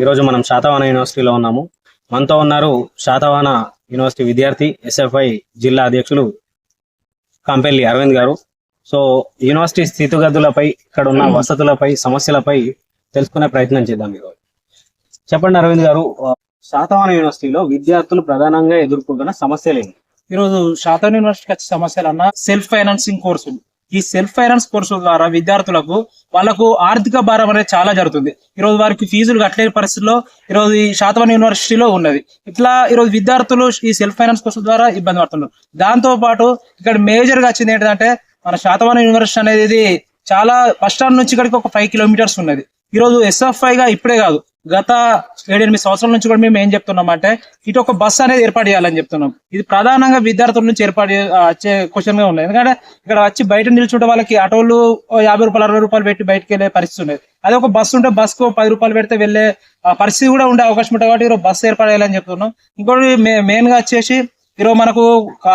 ఈరోజు మనం శాతవాన యూనివర్సిటీలో ఉన్నాము. మనతో ఉన్నారు శాతవాన యూనివర్సిటీ విద్యార్థి ఎస్ఎఫ్ఐ జిల్లా అధ్యక్షులు కంపెల్లి అరవింద్ గారు. సో యూనివర్సిటీ స్థితిగతులపై ఇక్కడ ఉన్న వసతులపై సమస్యలపై తెలుసుకునే ప్రయత్నం చేద్దాం ఈరోజు. చెప్పండి అరవింద్ గారు శాతవాహన యూనివర్సిటీలో విద్యార్థులు ప్రధానంగా ఎదుర్కొంటున్న సమస్యలు ఏంటి? ఈరోజు శాతవాన యూనివర్సిటీకి వచ్చే సమస్యలు అన్న సెల్ఫ్ ఫైనాన్సింగ్ కోర్సులు. ఈ సెల్ఫ్ ఫైనాన్స్ కోర్సుల ద్వారా విద్యార్థులకు వాళ్ళకు ఆర్థిక భారం అనేది చాలా జరుగుతుంది. ఈరోజు వారికి ఫీజులు కట్టలేని పరిస్థితిలో ఈరోజు ఈ శాతవన్ యూనివర్సిటీలో ఉన్నది. ఇట్లా ఈరోజు విద్యార్థులు ఈ సెల్ఫ్ ఫైనాన్స్ కోర్సుల ద్వారా ఇబ్బంది పడుతున్నారు. దాంతో పాటు ఇక్కడ మేజర్గా వచ్చింది ఏంటంటే మన శాతవాహన యూనివర్సిటీ అనేది చాలా బస్ స్టాండ్ నుంచి ఇక్కడికి ఒక ఫైవ్ కిలోమీటర్స్ ఉన్నది. ఈరోజు ఎస్ఎఫ్ఐగా ఇప్పుడే కాదు. గత ఏడెనిమిది సంవత్సరాల నుంచి కూడా మేము ఏం చెప్తున్నాం అంటే ఇటు ఒక బస్ అనేది ఏర్పాటు చేయాలని చెప్తున్నాం. ఇది ప్రధానంగా విద్యార్థుల నుంచి ఏర్పాటు వచ్చే క్వశ్చన్గా ఉన్నాయి. ఎందుకంటే ఇక్కడ వచ్చి బయట నిల్చుంటే వాళ్ళకి ఆటోలు యాభై రూపాయలు అరవై రూపాయలు పెట్టి బయటకు వెళ్ళే పరిస్థితి ఉన్నది అదే ఒక బస్సు ఉంటే బస్కు పది రూపాయలు పెడితే వెళ్ళే ఆ, పరిస్థితి కూడా ఉండే అవకాశం ఉంటుంది కాబట్టి ఈరోజు బస్సు ఏర్పాటు చేయాలని చెప్తున్నాం. ఇంకోటి మెయిన్గా వచ్చేసి ఈరోజు మనకు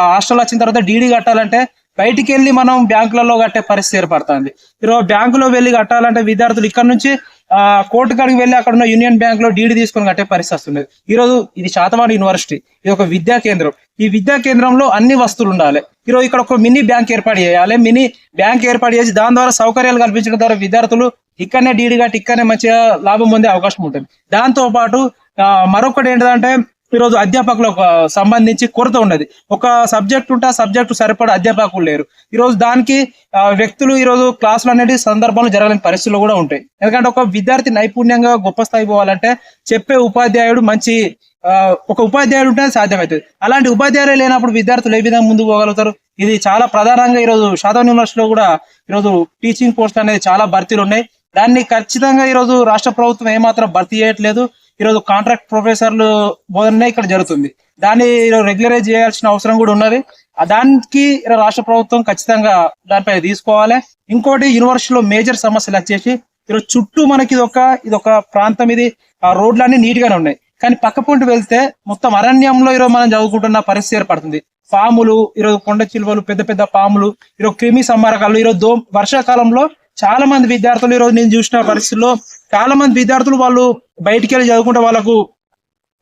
హాస్టల్ వచ్చిన తర్వాత డీడీ కట్టాలంటే బయటికి వెళ్ళి మనం బ్యాంకులలో కట్టే పరిస్థితి ఏర్పడుతుంది. ఈరోజు బ్యాంకులో వెళ్ళి కట్టాలంటే విద్యార్థులు ఇక్కడ నుంచి ఆ కోర్టు కాడికి వెళ్ళి అక్కడ ఉన్న యూనియన్ బ్యాంక్లో డీడీ తీసుకొని కట్టే పరిస్థితి వస్తుంది. ఈ రోజు ఇది శాతవాహన యూనివర్సిటీ ఇది ఒక విద్యా కేంద్రం. ఈ విద్యా కేంద్రంలో అన్ని వస్తువులు ఉండాలి. ఈరోజు ఇక్కడ ఒక మినీ బ్యాంక్ ఏర్పాటు చేయాలి. మినీ బ్యాంక్ ఏర్పాటు చేసి దాని ద్వారా సౌకర్యాలు కల్పించడం ద్వారా విద్యార్థులు ఇక్కడనే డీడీ కట్టి ఇక్కడనే మంచిగా లాభం పొందే అవకాశం ఉంటుంది. దాంతో పాటు ఆ, మరొకటి ఏంటంటే ఈరోజు అధ్యాపకులకు సంబంధించి కొరత ఉన్నది. ఒక సబ్జెక్ట్ ఉంటే ఆ సబ్జెక్టు సరిపడా అధ్యాపకులు లేరు. ఈ రోజు దానికి వ్యక్తులు ఈరోజు క్లాసులు అనేది సందర్భంలో జరగలేని పరిస్థితులు కూడా ఉంటాయి. ఎందుకంటే ఒక విద్యార్థి నైపుణ్యంగా గొప్ప స్థాయి పోవాలంటే చెప్పే ఉపాధ్యాయుడు మంచి ఒక ఉపాధ్యాయుడు ఉంటే సాధ్యమవుతుంది. అలాంటి ఉపాధ్యాయులు లేనప్పుడు విద్యార్థులు ఏ విధంగా ముందుకు పోగలుగుతారు? ఇది చాలా ప్రధానంగా ఈరోజు శాతం యూనివర్సిటీలో కూడా ఈరోజు టీచింగ్ పోస్ట్ అనేది చాలా భర్తీలు ఉన్నాయి. దాన్ని ఖచ్చితంగా ఈరోజు రాష్ట్ర ప్రభుత్వం ఏమాత్రం భర్తీ చేయట్లేదు. ఈరోజు కాంట్రాక్ట్ ప్రొఫెసర్లు బోధనే ఇక్కడ జరుగుతుంది. దాన్ని రెగ్యులరైజ్ చేయాల్సిన అవసరం కూడా ఉన్నది. దానికి రాష్ట్ర ప్రభుత్వం ఖచ్చితంగా దానిపై తీసుకోవాలి. ఇంకోటి యూనివర్సిటీలో మేజర్ సమస్యలు వచ్చేసి ఈరోజు చుట్టూ మనకి ఇది ఒక ఇది ఒక ప్రాంతం ఇది. ఆ రోడ్లన్నీ నీట్ గానే ఉన్నాయి. కానీ పక్క పొంటి వెళ్తే మొత్తం అరణ్యంలో ఈరోజు మనం చదువుకుంటున్న పరిస్థితి ఏర్పడుతుంది. పాములు ఈరోజు కొండ చిలువలు పెద్ద పెద్ద పాములు ఈరోజు క్రిమి సంహారకాలు ఈరోజు దో వర్షాకాలంలో చాలా మంది విద్యార్థులు ఈరోజు నేను చూసిన పరిస్థితుల్లో చాలా మంది విద్యార్థులు వాళ్ళు బయటికి వెళ్ళి చదువుకుంటే వాళ్ళకు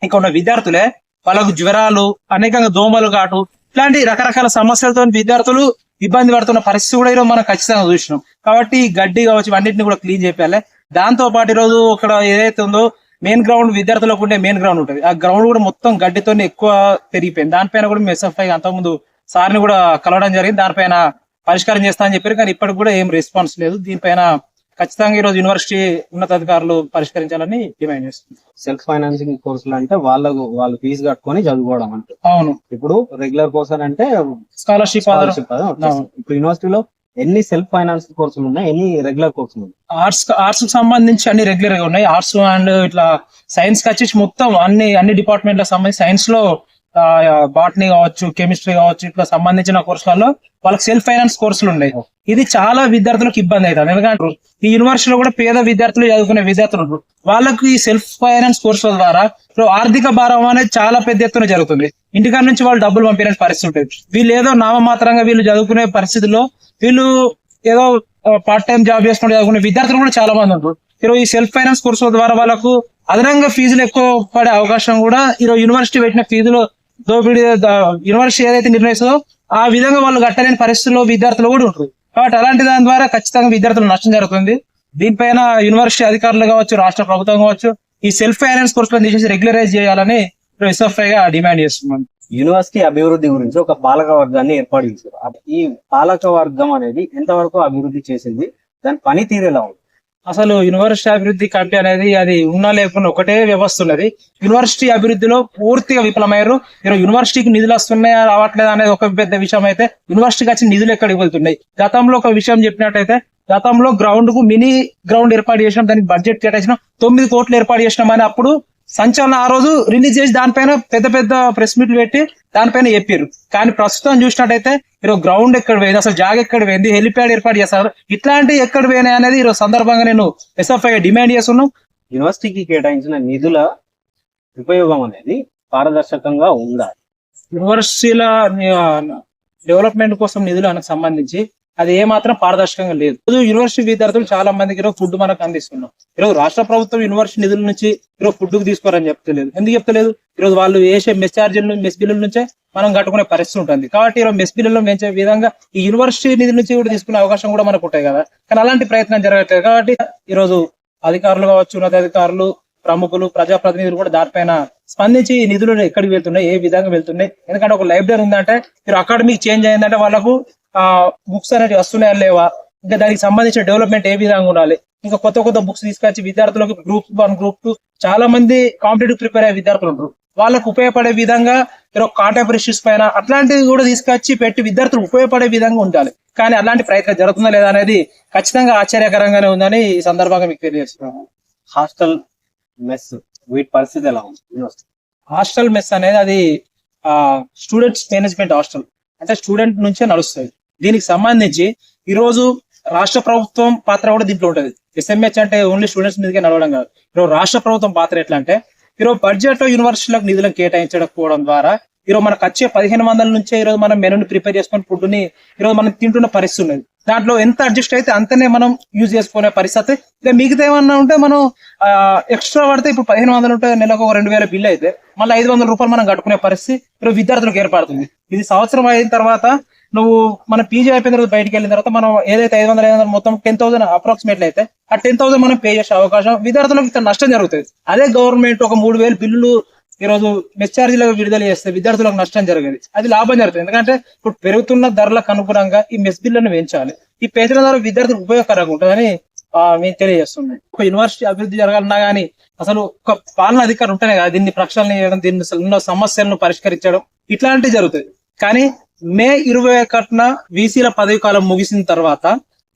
ఇంకా ఉన్న విద్యార్థులే వాళ్ళకు జ్వరాలు అనేకంగా దోమలు కాటు ఇట్లాంటి రకరకాల సమస్యలతో విద్యార్థులు ఇబ్బంది పడుతున్న పరిస్థితి కూడా ఈరోజు మనం ఖచ్చితంగా చూసినాం. కాబట్టి గడ్డి కావచ్చు అన్నింటిని కూడా క్లీన్ చేయాలి. దాంతో పాటు ఈరోజు ఇక్కడ ఏదైతే ఉందో మెయిన్ గ్రౌండ్ విద్యార్థులకు ఉండే మెయిన్ గ్రౌండ్ ఉంటుంది. ఆ గ్రౌండ్ కూడా మొత్తం గడ్డితో ఎక్కువ పెరిగిపోయింది. దానిపైన కూడా మేము అంతకుముందు సార్ని కూడా కలవడం జరిగింది. దానిపైన పరిష్కారం చేస్తా అని చెప్పారు. కానీ ఇప్పటికి కూడా ఏం రెస్పాన్స్ లేదు. దీనిపైన ఖచ్చితంగా ఈరోజు యూనివర్సిటీ ఉన్నతాధికారులు పరిష్కరించాలని డిమాండ్ చేస్తుంది. సెల్ఫ్ ఫైనాన్సింగ్ కోర్సులు అంటే వాళ్ళకు వాళ్ళు ఫీజు కట్టుకొని చదువుకోవడం అంటే అవును. ఇప్పుడు రెగ్యులర్ కోర్స్ అని అంటే స్కాలర్షిప్. ఇప్పుడు యూనివర్సిటీలో ఎన్ని సెల్ఫ్ ఫైనాన్స్ కోర్సులు ఉన్నాయి ఎన్ని రెగ్యులర్ కోర్సులు ఉన్నాయి? ఆర్ట్స్ ఆర్ట్స్కి సంబంధించి అన్ని రెగ్యులర్గా ఉన్నాయి. ఆర్ట్స్ అండ్ ఇట్లా సైన్స్కి వచ్చేసి మొత్తం అన్ని అన్ని డిపార్ట్మెంట్లకు సంబంధించి సైన్స్లో బాటనీ కావచ్చు కెమిస్ట్రీ కావచ్చు ఇట్లా సంబంధించిన కోర్సులలో వాళ్ళకి సెల్ఫ్ ఫైనాన్స్ కోర్సులు ఉన్నాయి. ఇది చాలా విద్యార్థులకు ఇబ్బంది అవుతుంది. ఎందుకంటే ఈ యూనివర్సిటీలో కూడా పేద విద్యార్థులు చదువుకునే విద్యార్థులు ఉంటారు. వాళ్ళకి ఈ సెల్ఫ్ ఫైనాన్స్ కోర్సుల ద్వారా ఇప్పుడు ఆర్థిక భారం అనేది చాలా పెద్ద ఎత్తున జరుగుతుంది. ఇంటికాడ నుంచి వాళ్ళు డబ్బులు పంపించే పరిస్థితి ఉంటుంది. వీళ్ళు ఏదో నామమాత్రంగా వీళ్ళు చదువుకునే పరిస్థితుల్లో వీళ్ళు ఏదో పార్ట్ టైం జాబ్ చేసుకుంటూ చదువుకునే విద్యార్థులు కూడా చాలా మంది ఉంటారు ఈరోజు ఈ సెల్ఫ్ ఫైనాన్స్ కోర్సుల ద్వారా వాళ్ళకు అదనంగా ఫీజులు ఎక్కువ పడే అవకాశం కూడా ఈరోజు యూనివర్సిటీ పెట్టిన ఫీజులు దోపిడీ యూనివర్సిటీ ఏదైతే నిర్ణయిస్తుందో ఆ విధంగా వాళ్ళు కట్టలేని పరిస్థితుల్లో విద్యార్థులు కూడా ఉంటారు కాబట్టి అలాంటి దాని ద్వారా ఖచ్చితంగా విద్యార్థులు నష్టం జరుగుతుంది. దీనిపైన యూనివర్సిటీ అధికారులు కావచ్చు రాష్ట్ర ప్రభుత్వం కావచ్చు ఈ సెల్ఫ్ ఫైనాన్స్ కోర్సులను తీసేసి రెగ్యులరైజ్ చేయాలని ఎస్ఎఫ్ఐ డిమాండ్ చేస్తున్నాం. యూనివర్సిటీ అభివృద్ధి గురించి ఒక పాలక వర్గాన్ని ఏర్పాటు చేశారు. ఈ పాలక వర్గం అనేది ఎంతవరకు అభివృద్ధి చేసింది? దాని పనితీరు ఎలా ఉంది? అసలు యూనివర్సిటీ అభివృద్ధి కమిటీ అనేది అది ఉన్నా లేకుండా ఒకటే వ్యవస్థ ఉన్నది యూనివర్సిటీ అభివృద్ధిలో పూర్తిగా విఫలమయ్యారు. ఈరోజు యూనివర్సిటీకి నిధులు వస్తున్నాయా రావట్లేదు అనేది ఒక పెద్ద విషయం అయితే యూనివర్సిటీకి వచ్చి నిధులు ఎక్కడికి వెళ్తున్నాయి? గతంలో ఒక విషయం చెప్పినట్టయితే గతంలో గ్రౌండ్కు మినీ గ్రౌండ్ ఏర్పాటు చేసినాం దానికి బడ్జెట్ కేటాయించినాం తొమ్మిది కోట్లు ఏర్పాటు చేసినాం అని అప్పుడు సంచలనం ఆ రోజు రిలీజ్ చేసి దానిపైన పెద్ద పెద్ద ప్రెస్ మీట్లు పెట్టి దానిపైన చెప్పారు కానీ ప్రస్తుతం చూసినట్టయితే ఈరోజు గ్రౌండ్ ఎక్కడ పోయింది అసలు జాగ ఎక్కడ పోయింది హెలిప్యాడ్ ఏర్పాటు చేస్తారు ఇట్లాంటి ఎక్కడ పోయినాయి అనేది ఈరోజు సందర్భంగా నేను ఎస్ఎఫ్ఐ డిమాండ్ చేస్తున్నాం. యూనివర్సిటీకి కేటాయించిన నిధుల ఉపయోగం అనేది పారదర్శకంగా ఉండాలి. యూనివర్సిటీల డెవలప్మెంట్ కోసం నిధులకు సంబంధించి అది ఏమాత్రం పారదర్శకంగా లేదు. ఈరోజు యూనివర్సిటీ విద్యార్థులు చాలా మందికి ఈరోజు ఫుడ్ మనకు అందిస్తున్నాం ఈరోజు రాష్ట్ర ప్రభుత్వం యూనివర్సిటీ నిధుల నుంచి ఈరోజు ఫుడ్ తీసుకోరని చెప్తలేదు. ఎందుకు చెప్తలేదు? ఈరోజు వాళ్ళు వేసే మెస్ ఛార్జీల మెస్ బిల్లుల నుంచే మనం కట్టుకునే పరిస్థితి ఉంటుంది. కాబట్టి ఈరోజు మెస్ బిల్లులను పెంచే విధంగా ఈ యూనివర్సిటీ నిధుల నుంచి కూడా తీసుకునే అవకాశం కూడా మనకు ఉంటాయి కదా. కానీ అలాంటి ప్రయత్నం జరగట్లేదు కాబట్టి ఈరోజు అధికారులు కావచ్చు ఉన్నతాధికారులు ప్రముఖులు ప్రజాప్రతినిధులు కూడా దానిపైన స్పందించి ఈ నిధులు ఎక్కడికి వెళ్తున్నాయి ఏ విధంగా వెళ్తున్నాయి? ఎందుకంటే ఒక లైబ్రరీ ఉందంటే మీరు అకాడమిక్ చేంజ్ అయిందంటే వాళ్ళకు బుక్స్ అనేవి వస్తున్నాయా లేవా? ఇంకా దానికి సంబంధించిన డెవలప్మెంట్ ఏ విధంగా ఉండాలి? ఇంకా కొత్త కొత్త బుక్స్ తీసుకొచ్చి విద్యార్థులకు గ్రూప్ వన్ గ్రూప్ టూ చాలా మంది కాంపిటేటివ్ ప్రిపేర్ అయ్యే విద్యార్థులు ఉంటారు వాళ్ళకు ఉపయోగపడే విధంగా కాంటెంపరీ ఇష్యూస్ పైన అట్లాంటివి కూడా తీసుకొచ్చి పెట్టి విద్యార్థులకు ఉపయోగపడే విధంగా ఉండాలి. కానీ అలాంటి ప్రయత్నం జరుగుతుందా లేదా అనేది ఖచ్చితంగా ఆశ్చర్యకరంగానే ఉందని ఈ సందర్భంగా మీకు తెలియజేస్తున్నాను. హాస్టల్ మెస్ వీటి పరిస్థితి ఎలా ఉంది? హాస్టల్ మెస్ అనేది అది స్టూడెంట్స్ మేనేజ్మెంట్ హాస్టల్ అంటే స్టూడెంట్ నుంచే నడుస్తుంది దీనికి సంబంధించి ఈ రోజు రాష్ట్ర ప్రభుత్వం పాత్ర కూడా దీంట్లో ఉంటుంది. ఎస్ఎంహెచ్ అంటే ఓన్లీ స్టూడెంట్స్ మీదకే నడవడం కాదు. ఈరోజు రాష్ట్ర ప్రభుత్వం పాత్ర ఎట్లా అంటే ఈరోజు బడ్జెట్లో యూనివర్సిటీలకు నిధులను కేటాయించకపోవడం ద్వారా ఈరోజు మనకు వచ్చే పదిహేను వందల నుంచే ఈరోజు మనం మెనూని ప్రిపేర్ చేసుకుని ఫుడ్ని ఈరోజు మనం తింటున్న పరిస్థితి ఉన్నది. దాంట్లో ఎంత అడ్జస్ట్ అయితే అంతనే మనం యూజ్ చేసుకునే పరిస్థితి ఇక మిగతా ఏమన్నా ఉంటే మనం ఎక్స్ట్రా పడితే ఇప్పుడు పదిహేను వందలు ఉంటే నెలకు ఒక రెండు వేల బిల్ అయితే మళ్ళీ ఐదు వందల రూపాయలు మనం కట్టుకునే పరిస్థితి ఇప్పుడు విద్యార్థులకు ఏర్పడుతుంది. ఇది సంవత్సరం అయిన తర్వాత నువ్వు మన పీజీ అయిపోయిన తర్వాత బయటకు వెళ్ళిన తర్వాత మనం ఏదైతే ఐదు వందల ఐదు వందలు మొత్తం టెన్ థౌసండ్ అప్రాక్సిమేట్లీ అయితే ఆ టెన్ థౌసండ్ మనం పే చేసే అవకాశం విద్యార్థులకు ఇక్కడ నష్టం జరుగుతుంది. అదే గవర్నమెంట్ ఒక మూడు వేలు బిల్లులు ఈ రోజు మెస్ విడుదల చేస్తే విద్యార్థులకు నష్టం జరిగేది. అది లాభం జరుగుతుంది. ఎందుకంటే ఇప్పుడు పెరుగుతున్న ధరలకు అనుగుణంగా ఈ మెస్ బిల్లులను పెంచాలి ఈ పెంచడం ద్వారా విద్యార్థులకు ఉపయోగకరంగా ఉంటుందని మేము తెలియజేస్తున్నాం. ఒక యూనివర్సిటీ అభివృద్ధి జరగాలన్నా కానీ అసలు ఒక పాలన అధికారం ఉంటేనే కదా దీన్ని ప్రక్షాళన చేయడం దీన్ని ఉన్న సమస్యలను పరిష్కరించడం ఇట్లాంటివి జరుగుతుంది కానీ మే ఇరవై ఒకటిన బీసీల పదవి కాలం ముగిసిన తర్వాత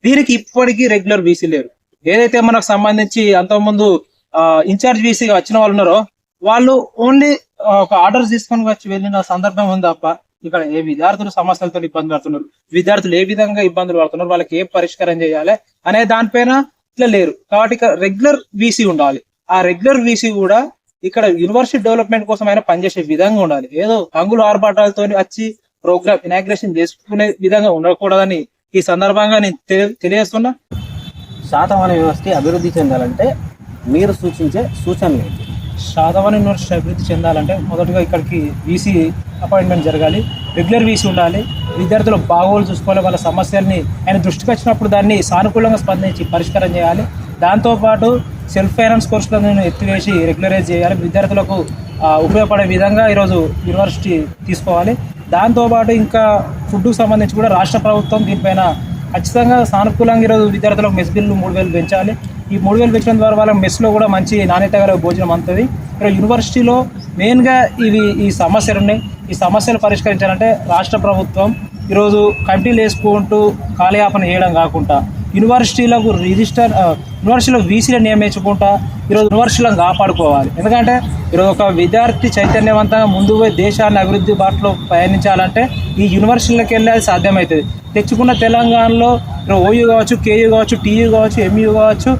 దీనికి ఇప్పటికీ రెగ్యులర్ బీసీ లేరు. ఏదైతే మనకు సంబంధించి అంతకుముందు ఇన్ఛార్జ్ బీసీగా వచ్చిన వాళ్ళు ఉన్నారో వాళ్ళు ఓన్లీ ఒక ఆర్డర్స్ తీసుకొని వచ్చి వెళ్ళిన సందర్భం ఉంది తప్ప ఇక్కడ ఏ విద్యార్థులు సమస్యలతో ఇబ్బంది పడుతున్నారు విద్యార్థులు ఏ విధంగా ఇబ్బందులు పడుతున్నారు వాళ్ళకి ఏ పరిష్కారం చేయాలి అనే దానిపైన ఇట్లా లేరు. కాబట్టి ఇక్కడ రెగ్యులర్ వీసీ ఉండాలి. ఆ రెగ్యులర్ వీసీ కూడా ఇక్కడ యూనివర్సిటీ డెవలప్మెంట్ కోసం అయినా పనిచేసే విధంగా ఉండాలి. ఏదో హంగులు ఆర్భాటాలతో వచ్చి ప్రోగ్రామ్ ఇనాగ్రేషన్ చేసుకునే విధంగా ఉండకూడదని ఈ సందర్భంగా నేను తెలి- తెలియజేస్తున్నా. శాతవాహన యూనివర్సిటీ అభివృద్ధి చెందాలంటే మీరు సూచించే సూచనలు ఏంటి? శాతవాహన యూనివర్సిటీ అభివృద్ధి చెందాలంటే మొదటగా ఇక్కడికి వీసీ అపాయింట్మెంట్ జరగాలి. రెగ్యులర్ వీసీ ఉండాలి. విద్యార్థుల బాగోలు చూసుకోవాలి. వాళ్ళ సమస్యల్ని ఆయన దృష్టికి వచ్చినప్పుడు దాన్ని సానుకూలంగా స్పందించి పరిష్కారం చేయాలి. దాంతోపాటు సెల్ఫ్ ఫైనాన్స్ కోర్సులను ఎత్తివేసి రెగ్యులరైజ్ చేయాలి. విద్యార్థులకు ఉపయోగపడే విధంగా ఈరోజు యూనివర్సిటీ తీసుకోవాలి. దాంతోపాటు ఇంకా ఫుడ్కు సంబంధించి కూడా రాష్ట్ర ప్రభుత్వం దీనిపైన ఖచ్చితంగా సానుకూలంగా ఈరోజు విద్యార్థులకు మెస్ బిల్లు మూడు వేలు పెంచాలి. ఈ మూడు వేలు పెంచడం ద్వారా వాళ్ళ మెస్లో కూడా మంచి నాణ్యత గల భోజనం అందుతుంది. ఇక్కడ యూనివర్సిటీలో మెయిన్గా ఇవి ఈ సమస్యలు ఉన్నాయి. ఈ సమస్యలు పరిష్కరించాలంటే రాష్ట్ర ప్రభుత్వం ఈరోజు కమిటీలు వేసుకుంటూ కాలయాపన చేయడం కాకుండా యూనివర్సిటీలకు రిజిస్టర్ యూనివర్సిటీలో వీసీలు నియమించుకుంటా ఈరోజు యూనివర్సిటీలను కాపాడుకోవాలి. ఎందుకంటే ఈరోజు ఒక విద్యార్థి చైతన్యవంతంగా ముందు పోయి దేశాన్ని అభివృద్ధి బాటలో పయనించాలంటే ఈ యూనివర్సిటీలకు వెళ్ళి అది సాధ్యమవుతుంది తెచ్చుకున్న తెలంగాణలో ఓయూ కావచ్చు కేయూ కావచ్చు టీయూ కావచ్చు ఎంయూ కావచ్చు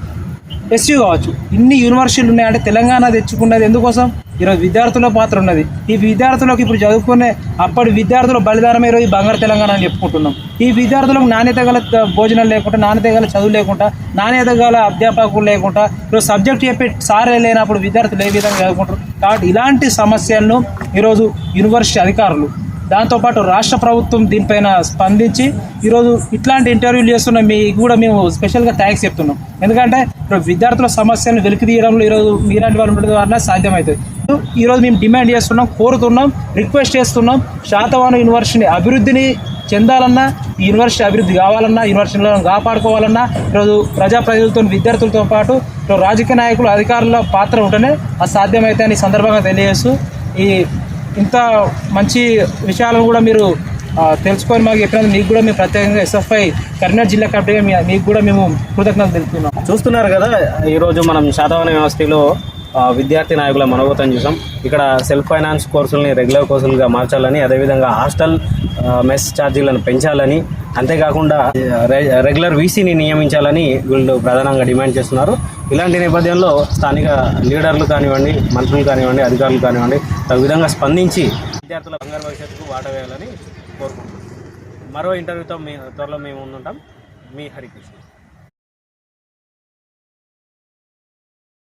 ఎస్యూ కావచ్చు. ఇన్ని యూనివర్సిటీలు ఉన్నాయంటే తెలంగాణ తెచ్చుకున్నది ఎందుకోసం? ఈరోజు విద్యార్థుల పాత్ర ఉన్నది. ఈ విద్యార్థులకు ఇప్పుడు చదువుకునే అప్పటి విద్యార్థుల బలిదానం ఈరోజు ఈ బంగారు తెలంగాణ అని చెప్పుకుంటున్నాం. ఈ విద్యార్థులకు నాణ్యత గల భోజనం లేకుండా నాణ్యత గల చదువు లేకుండా నాణ్యత గల అధ్యాపకులు లేకుండా ఈరోజు సబ్జెక్ట్ చెప్పే సారే లేనప్పుడు విద్యార్థులు ఏ విధంగా చదువుకుంటారు? కాబట్టి ఇలాంటి సమస్యలను ఈరోజు యూనివర్సిటీ అధికారులు దాంతోపాటు రాష్ట్ర ప్రభుత్వం దీనిపైన స్పందించి ఈరోజు ఇట్లాంటి ఇంటర్వ్యూలు చేస్తున్న మీకు కూడా మేము స్పెషల్గా థ్యాంక్స్ చెప్తున్నాం. ఎందుకంటే ఇప్పుడు విద్యార్థుల సమస్యలను వెలికి తీయడంలో ఈరోజు మీలాంటి వాళ్ళు ఉండడం వల్ల సాధ్యమవుతుంది. ఈరోజు మేము డిమాండ్ చేస్తున్నాం కోరుతున్నాం రిక్వెస్ట్ చేస్తున్నాం. శాతవాన యూనివర్సిటీ అభివృద్ధిని చెందాలన్నా ఈ యూనివర్సిటీ అభివృద్ధి కావాలన్నా యూనివర్సిటీలను కాపాడుకోవాలన్నా ఈరోజు ప్రజాప్రతినిధులతో విద్యార్థులతో పాటు రాజకీయ నాయకులు అధికారుల పాత్ర ఉంటేనే అది సాధ్యమైతే అని సందర్భంగా తెలియజేస్తూ ఈ ఇంత మంచి విషయాలను కూడా మీరు తెలుసుకొని మాకు చెప్పినందుకు మీకు కూడా మేము ప్రత్యేకంగా ఎస్ఎఫ్ఐ కరీంనగర్ జిల్లా కమిటీగా మీకు కూడా మేము కృతజ్ఞతలు తెలుపుతున్నాం. చూస్తున్నారు కదా ఈరోజు మనం శాతవాహన యూనివర్సిటీలో విద్యార్థి నాయకుల మనోగతం చూసాం. ఇక్కడ సెల్ఫ్ ఫైనాన్స్ కోర్సుల్ని రెగ్యులర్ కోర్సులుగా మార్చాలని అదేవిధంగా హాస్టల్ మెస్ ఛార్జీలను పెంచాలని అంతేకాకుండా రె- రెగ్యులర్ వీసీని నియమించాలని వీళ్ళు ప్రధానంగా డిమాండ్ చేస్తున్నారు. ఇలాంటి నేపథ్యంలో స్థానిక లీడర్లు కానివ్వండి మంత్రులు కానివ్వండి అధికారులు కానివ్వండి తగు విధంగా స్పందించి విద్యార్థుల బంగారు భవిష్యత్తుకు వాట వేయాలని కోరుకుంటున్నాం. మరో ఇంటర్వ్యూతో మీ త్వరలో మేము ఉంటాం మీ హరికృష్ణ.